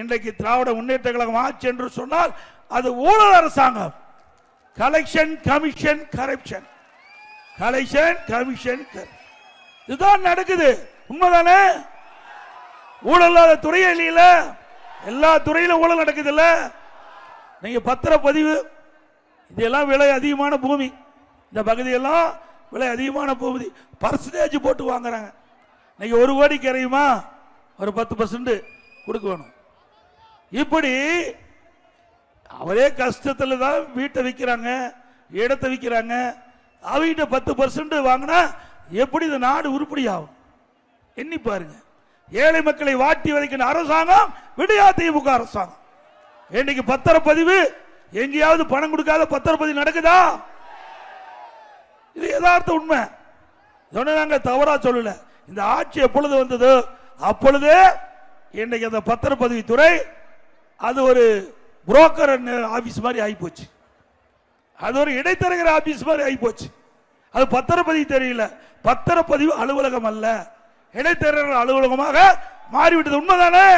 இன்றைக்கு திராவிட முன்னேற்ற கழகம் ஆட்சி என்று சொன்னால் அது ஊழல் அரசாங்கம். Collection commission corruption collection commission இதுதான் நடக்குது. உண்மைதானே? ஊழல் துறையே இல்லையில? எல்லா துறையிலும் ஊழல் நடக்குது இல்ல நீங்க பத்திரப்பதிவு இதெல்லாம் விலை அதிகமான பூமி. இந்த பகுதியெல்லாம் விலை அதிகமான பூமி. பர்சன்டேஜ் போட்டு வாங்குறாங்க. இன்னைக்கு ஒரு கோடி கரையுமா ஒரு பத்து பர்சன்ட் கொடுக்க வேணும். இப்படி அவரே கஷ்டத்தில் தான் வீட்டை விற்கிறாங்க இடத்தை விற்கிறாங்க அவங்கிட்ட பத்து பர்சன்ட் வாங்கினா எப்படி இந்த நாடு உருப்படி ஆகும் எண்ணி பாருங்க. ஏழை மக்களை வாட்டி வதைக்கிற அரசாங்கம் விடியா திமுக அரசாங்கம். இன்னைக்கு பத்திரப்பதிவு எங்கேயாவது பணம் கொடுக்காத பத்திரப்பதிவு நடக்குதா? இது யதார்த்த உண்மை. இதொன்னு நாங்க தவறா சொல்லல. இந்த ஆட்சி எப்பொழுது வந்தது? அப்பொழுதே இன்னைக்கு அந்த பத்திரப்பதிவு துறை அது ஒரு புரோக்கர் ஆபீஸ் uh, மாதிரி ஆகிப்போச்சு அது ஒரு இடைத்தரகர் ஆபீஸ் மாதிரி ஆகிப்போச்சு அது பத்திரப்பதிவு தெரியல. பத்திரப்பதிவு அலுவலகம் அல்ல. இடைத்தரகர் அலுவலகமாக மாறிவிட்டது. உண்மைதானே?